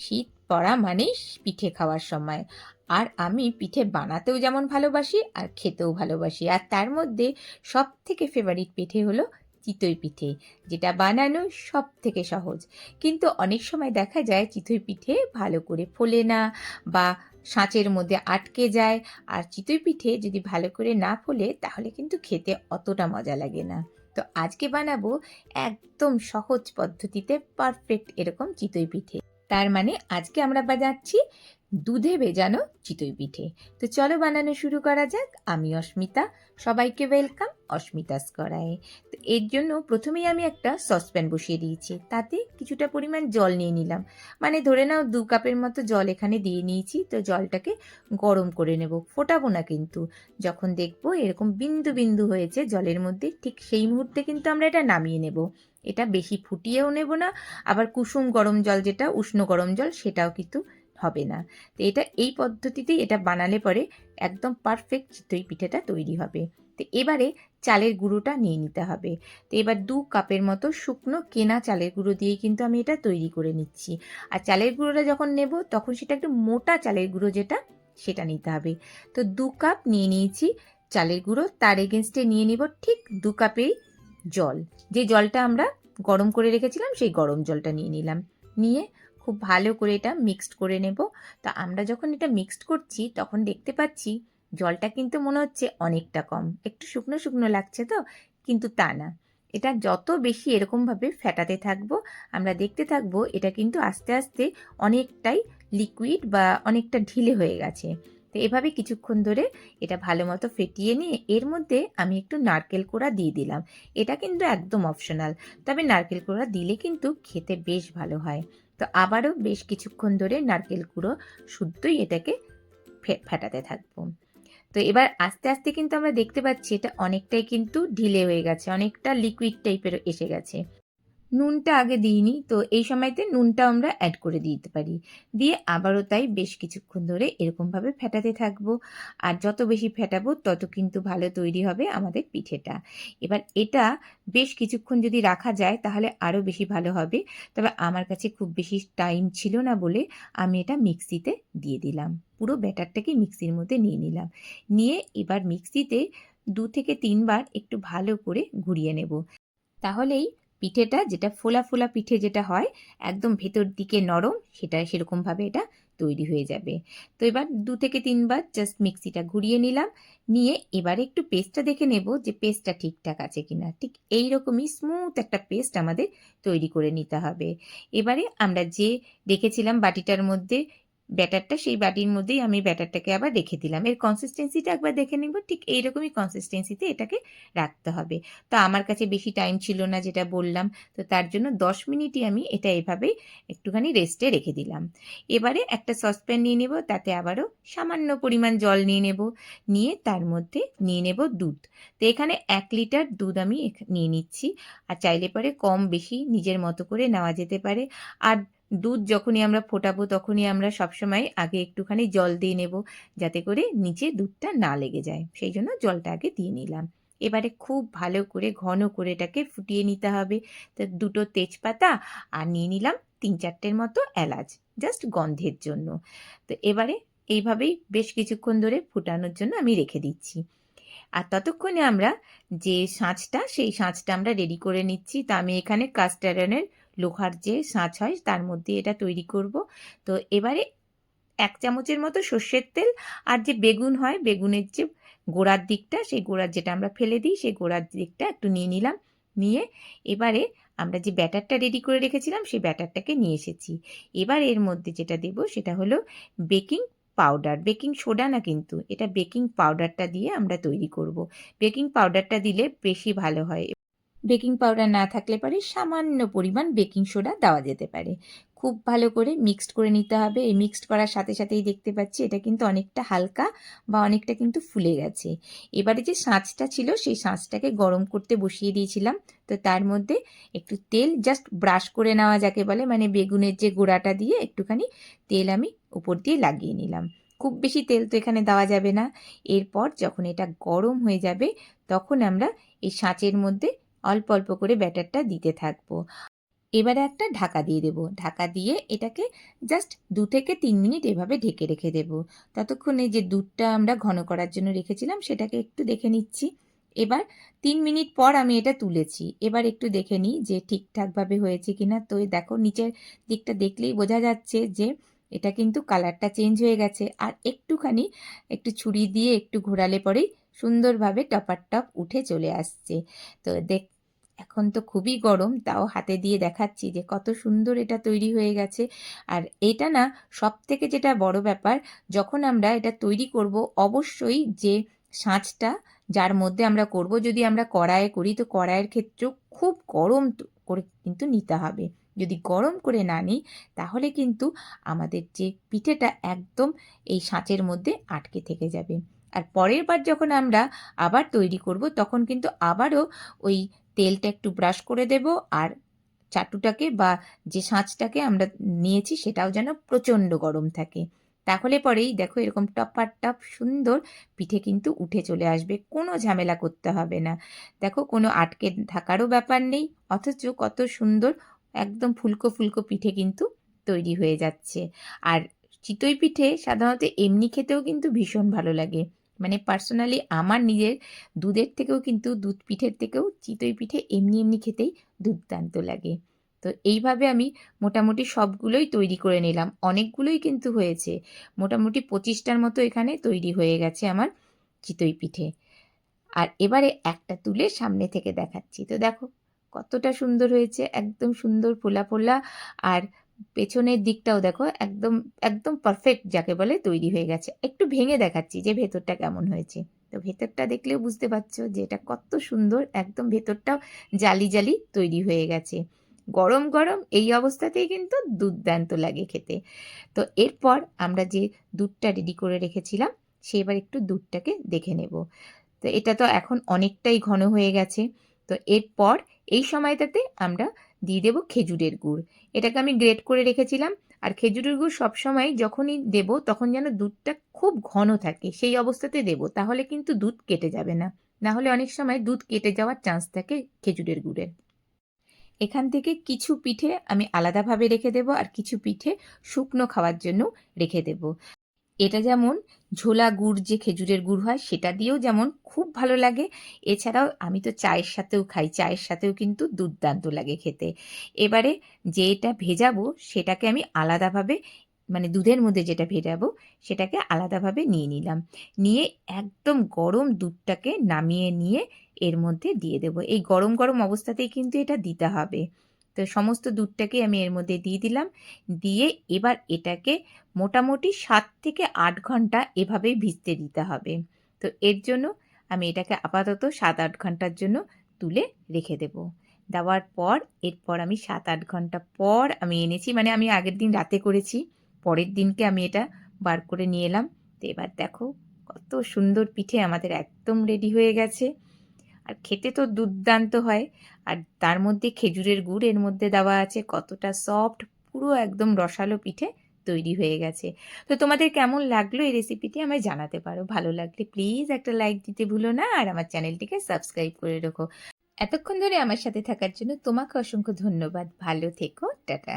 শীত পড়া মানেই পিঠে খাওয়ার সময়। আর আমি পিঠে বানাতেও যেমন ভালোবাসি আর খেতেও ভালোবাসি। আর তার মধ্যে সব থেকে ফেভারিট পিঠে হলো চিতই পিঠে, যেটা বানানো সব থেকে সহজ। কিন্তু অনেক সময় দেখা যায় চিতই পিঠে ভালো করে ফোলে না বা সাঁচের মধ্যে আটকে যায়। আর চিতই পিঠে যদি ভালো করে না ফোলে তাহলে কিন্তু খেতে অতটা মজা লাগে না। তো আজকে বানাবো একদম সহজ পদ্ধতিতে পারফেক্ট এরকম চিতই পিঠে। তার মানে আজকে আমরা বাজাচ্ছি দুধে ভেজানো চিতই পিঠে। তো চলো বানানো শুরু করা যাক। আমি অস্মিতা, সবাইকে ওয়েলকাম অস্মিতাস করায় তো এর জন্য প্রথমেই আমি একটা সসপ্যান বসিয়ে দিয়েছি, তাতে কিছুটা পরিমাণ জল নিয়ে নিলাম। মানে ধরে নাও দু কাপের মতো জল এখানে দিয়ে নিয়েছি, তো জলটাকে গরম করে নেব, ফোটাবো না কিন্তু। যখন দেখব এরকম বিন্দু বিন্দু হয়েছে জলের মধ্যে, ঠিক সেই মুহূর্তে কিন্তু আমরা এটা নামিয়ে নেব। এটা বেশি ফুটিয়েও নেব না। আবার কুসুম গরম জল যেটা, উষ্ণ গরম জল, সেটাও কিন্তু হবে না। তো এটা এই পদ্ধতিতেই এটা বানালে পরে একদম পারফেক্ট চিতই পিঠেটা তৈরি হবে। তো এবারে চালের গুঁড়োটা নিয়ে নিতে হবে। তো এবার দু কাপের মতো শুকনো কেনা চালের গুঁড়ো দিয়ে কিন্তু আমি এটা তৈরি করে নিচ্ছি। আর চালের গুঁড়োটা যখন নেব, তখন সেটা একটু মোটা চালের গুঁড়ো যেটা, সেটা নিতে হবে। তো দু কাপ নিয়ে নিয়েছি চালের গুঁড়ো। তার এগেনস্টে নিয়ে নিব ঠিক দু কাপেই জল। যে জলটা আমরা গরম করে রেখেছিলাম, সেই গরম জলটা নিয়ে নিলাম। নিয়ে খুব ভালো করে এটা মিক্সড করে নেব। তা আমরা যখন এটা মিক্সড করছি, তখন দেখতে পাচ্ছি জলটা কিন্তু মনে হচ্ছে অনেকটা কম। একটু শুকনো শুকনো লাগছে তো, কিন্তু তা না। এটা যত বেশি এরকমভাবে ফেটাতে থাকব, আমরা দেখতে থাকব, এটা কিন্তু আস্তে আস্তে অনেকটাই লিকুইড বা অনেকটা ঢিলে হয়ে গেছে। তো এভাবে কিছুক্ষণ ধরে এটা ভালো মতো ফেটিয়ে নিয়ে এর মধ্যে আমি একটু নারকেল কোড়া দিয়ে দিলাম। এটা কিন্তু একদম অপশনাল। তবে নারকেল কোড়া দিলে কিন্তু খেতে বেশ ভালো হয়। তো আবারও বেশ কিছুক্ষণ ধরে নারকেল কুড়ো শুদ্ধই এটাকে ফেটাতে থাকব। তো এবার আস্তে আস্তে কিন্তু আমরা দেখতে পাচ্ছি এটা অনেকটাই কিন্তু ঢিলে হয়ে গেছে, অনেকটা লিকুইড টাইপের এসে গেছে। নুনটা আগে দিইনি। তো এই সময়তে নুনটা আমরা অ্যাড করে দিতে পারি। দিয়ে আবারও তাই বেশ কিছুক্ষণ ধরে এরকমভাবে ফেটাতে থাকব। আর যত বেশি ফেটাবো, তত কিন্তু ভালো তৈরি হবে আমাদের পিঠেটা। এবার এটা বেশ কিছুক্ষণ যদি রাখা যায়, তাহলে আরও বেশি ভালো হবে। তবে আমার কাছে খুব বেশি টাইম ছিল না বলে আমি এটা মিক্সিতে দিয়ে দিলাম। পুরো ব্যাটারটাকে মিক্সির মধ্যে নিয়ে নিলাম। নিয়ে এবার মিক্সিতে দু থেকে তিনবার একটু ভালো করে ঘুরিয়ে নেব। তাহলেই পিঠেটা, যেটা ফোলা ফোলা পিঠে যেটা হয়, একদম ভেতর দিকে নরম, সেটা সেরকমভাবে এটা তৈরি হয়ে যাবে। তো এবার দু থেকে তিনবার জাস্ট মিক্সিটা ঘুরিয়ে নিলাম, নিয়ে এবারে একটু পেস্টটা দেখে নেব যে পেস্টটা ঠিকঠাক আছে কিনা। ঠিক এই রকমই স্মুথ একটা পেস্ট আমাদের তৈরি করে নিতে হবে। এবারে আমরা যে রেখেছিলাম বাটিটার মধ্যে ব্যাটারটা সেই বাটির মধ্যেই আমি ব্যাটারটাকে আবার রেখে দিলাম। এর কনসিস্টেন্সিটা একবার দেখে নেব, ঠিক এইরকমই কনসিস্টেন্সিতে এটাকে রাখতে হবে। তো আমার কাছে বেশি টাইম ছিল না যেটা বললাম, তো তার জন্য দশ মিনিটই আমি এটা এভাবেই একটুখানি রেস্টে রেখে দিলাম। এবারে একটা সসপ্যান নিয়ে নেব, তাতে আবারও সামান্য পরিমাণ জল নিয়ে নেব, নিয়ে তার মধ্যে নিয়ে নেব দুধ। তো এখানে এক লিটার দুধ আমি নিয়ে নিচ্ছি, আর চাইলে পরে কম বেশি নিজের মতো করে নেওয়া যেতে পারে। আর দুধ যখনই আমরা ফোটাবো, তখনই আমরা সবসময় আগে একটুখানি জল দিয়ে নেব, যাতে করে নিচে দুধটা না লেগে যায়। সেই জন্য জলটা আগে দিয়ে নিলাম। এবারে খুব ভালো করে, ঘন করে এটাকে ফুটিয়ে নিতে হবে। তো দুটো তেজপাতা আর নিয়ে নিলাম তিন চারটের মতো এলাচ, জাস্ট গন্ধের জন্য। তো এবারে এইভাবেই বেশ কিছুক্ষণ ধরে ফুটানোর জন্য আমি রেখে দিচ্ছি। আর ততক্ষণে আমরা যে সাঁচটা সেই সাঁচটা আমরা রেডি করে নিচ্ছি। তা আমি এখানে কাস্টারনের লোহার যে সাঁচ হয় তার মধ্যে এটা তৈরি করব। তো এবারে এক চামচের মতো সর্ষের তেল আর যে বেগুন হয়, বেগুনের যে গোড়ার দিকটা, সেই গোড়ার যেটা আমরা ফেলে দিই, সেই গোড়ার দিকটা একটু নিয়ে নিলাম। নিয়ে এবারে আমরা যে ব্যাটারটা রেডি করে রেখেছিলাম, সেই ব্যাটারটাকে নিয়ে এসেছি। এবার এর মধ্যে যেটা দেব, সেটা হলো বেকিং পাউডার। বেকিং সোডা না কিন্তু, এটা বেকিং পাউডারটা দিয়ে আমরা তৈরি করব। বেকিং পাউডারটা দিলে বেশি ভালো হয়। বেকিং পাউডার না থাকলে পরে সামান্য পরিমাণ বেকিং সোডা দেওয়া যেতে পারে। খুব ভালো করে মিক্সড করে নিতে হবে। এই মিক্সড করার সাথে সাথেই দেখতে পাচ্ছি এটা কিন্তু অনেকটা হালকা বা অনেকটা কিন্তু ফুলে গেছে। এবারে যে সাঁচটা ছিল সেই সাঁচটাকে গরম করতে বসিয়ে দিয়েছিলাম। তো তার মধ্যে একটু তেল জাস্ট ব্রাশ করে নেওয়া যাকে বলে মানে বেগুনের যে গোড়াটা দিয়ে একটুখানি তেল আমি উপর দিয়ে লাগিয়ে নিলাম। খুব বেশি তেল তো এখানে দেওয়া যাবে না। এরপর যখন এটা গরম হয়ে যাবে তখন আমরা এই সাঁচের মধ্যে অল্প অল্প করে ব্যাটারটা দিতে থাকব। এবারে একটা ঢাকা দিয়ে দেব। ঢাকা দিয়ে এটাকে জাস্ট দু থেকে তিন মিনিট এভাবে ঢেকে রেখে দেব। ততক্ষণে যে দুধটা আমরা ঘন করার জন্য রেখেছিলাম, সেটাকে একটু দেখে নিচ্ছি। এবার তিন মিনিট পর আমি এটা তুলেছি। এবার একটু দেখে নিই যে ঠিকঠাকভাবে হয়েছে কিনা। তো দেখো, নিচের দিকটা দেখলেই বোঝা যাচ্ছে যে এটা কিন্তু কালারটা চেঞ্জ হয়ে গেছে। আর একটুখানি একটু ছুরি দিয়ে একটু ঘোরালে পরেই সুন্দরভাবে টপার টপ উঠে চলে আসছে। তো দেখ, এখন তো খুবই গরম, তাও হাতে দিয়ে দেখাচ্ছি যে কত সুন্দর এটা তৈরি হয়ে গেছে। আর এটা না সব থেকে যেটা বড় ব্যাপার, যখন আমরা এটা তৈরি করব, অবশ্যই যে সাঁচটা যার মধ্যে আমরা করব, যদি আমরা কড়াইয়ে করি, তো কড়াইয়ের ক্ষেত্রেও খুব গরম করে কিন্তু নিতে হবে। যদি গরম করে না নিই, তাহলে কিন্তু আমাদের যে পিঠেটা একদম এই সাঁচের মধ্যে আটকে থেকে যাবে। আর পরের বার যখন আমরা আবার তৈরি করব, তখন কিন্তু আবারও ওই তেলটা একটু ব্রাশ করে দেব আর চাটুটাকে বা যে সাঁচটাকে আমরা নিয়েছি সেটাও যেন প্রচণ্ড গরম থাকে। তাহলে পরেই দেখো এরকম টপার টপ সুন্দর পিঠে কিন্তু উঠে চলে আসবে, কোনো ঝামেলা করতে হবে না। দেখো কোনো আটকে থাকারও ব্যাপার নেই, অথচ কত সুন্দর একদম ফুলকো ফুলকো পিঠে কিন্তু তৈরি হয়ে যাচ্ছে। আর চিতই পিঠে সাধারণত এমনি খেতেও কিন্তু ভীষণ ভালো লাগে। মানে পার্সোনালি আমার নিজের দুধের থেকেও কিন্তু দুধ পিঠের থেকেও চিতই পিঠে এমনি এমনি খেতেই দুর্দান্ত লাগে। তো এইভাবে আমি মোটামুটি সবগুলোই তৈরি করে নিলাম। অনেকগুলোই কিন্তু হয়েছে। মোটামুটি পঁচিশটার মতো এখানে তৈরি হয়ে গেছে আমার চিতই পিঠে। আর এবারে একটা তুলে সামনে থেকে দেখাচ্ছি। তো দেখো কতটা সুন্দর হয়েছে, একদম সুন্দর ফোলা ফোলা। আর পেছনের দিকটাও দেখো একদম একদম পারফেক্ট যাকে বলে তৈরি হয়ে গেছে। একটু ভেঙে দেখাচ্ছি যে ভেতরটা কেমন হয়েছে। তো ভেতরটা দেখলেও বুঝতে পারছ যে এটা কত সুন্দর, একদম ভেতরটাও জালি জালি তৈরি হয়ে গেছে। গরম গরম এই অবস্থাতেই কিন্তু দুর্দান্ত লাগে খেতে। তো এরপর আমরা যে দুধটা রেডি করে রেখেছিলাম, সে এবার একটু দুধটাকে দেখে নেব। তো এটা তো এখন অনেকটাই ঘন হয়ে গেছে। তো এরপর এই সময়টাতে আমরা দিয়ে দেবো খেজুরের গুড়। এটাকে আমি গ্রেট করে রেখেছিলাম, আর খেজুরের গুড় সবসময় যখনই দেব তখন যেন দুধটা খুব ঘন থাকে, সেই অবস্থাতে দেব, তাহলে কিন্তু দুধ কেটে যাবে না। না হলে অনেক সময় দুধ কেটে যাওয়ার চান্স থাকে খেজুরের গুড়ের। এখান থেকে কিছু পিঠে আমি আলাদাভাবে রেখে দেব, আর কিছু পিঠে শুকনো খাওয়ার জন্য রেখে দেব। এটা যেমন ঝোলা গুড় যে খেজুরের গুড় হয়, সেটা দিয়েও যেমন খুব ভালো লাগে। এছাড়াও আমি তো চায়ের সাথেও খাই, চায়ের সাথেও কিন্তু দুর্দান্ত লাগে খেতে। এবারে যেটা ভেজাবো, সেটাকে আমি আলাদাভাবে মানে দুধের মধ্যে যেটা ভেজাবো, সেটাকে আলাদাভাবে নিয়ে নিলাম। নিয়ে একদম গরম দুধটাকে নামিয়ে নিয়ে এর মধ্যে দিয়ে দেব। এই গরম গরম অবস্থাতেই কিন্তু এটা দিতে হবে। তো সমস্ত দুধটাকে আমি এর মধ্যে দিয়ে দিলাম। দিয়ে এবার এটাকে মোটামুটি সাত থেকে আট ঘণ্টা এভাবেই ভিজতে দিতে হবে। তো এর জন্য আমি এটাকে আপাতত সাত আট ঘণ্টার জন্য তুলে রেখে দেব। দেওয়ার পর, এরপর আমি সাত আট ঘণ্টা পর আমি এনেছি মানে আমি আগের দিন রাতে করেছি, পরের দিনকে আমি এটা বার করে নিয়ে এলাম। তো এবার দেখো কত সুন্দর পিঠে আমাদের একদম রেডি হয়ে গেছে। আর খেতে তো দুর্দান্ত হয়। আর তার মধ্যে খেজুরের গুড় এর মধ্যে দেওয়া আছে, কতটা সফট পুরো একদম রসালো পিঠে তৈরি হয়ে গেছে। তো তোমাদের কেমন লাগল এই রেসিপিটি আমায় জানাতে পারো। ভালো লাগলে প্লিজ একটা লাইক দিতে ভুলো না আর আমার চ্যানেলটিকে সাবস্ক্রাইব করে রেখো। এতক্ষণ ধরে আমার সাথে থাকার জন্য তোমাকে অসংখ্য ধন্যবাদ। ভালো থেকো, টাটা।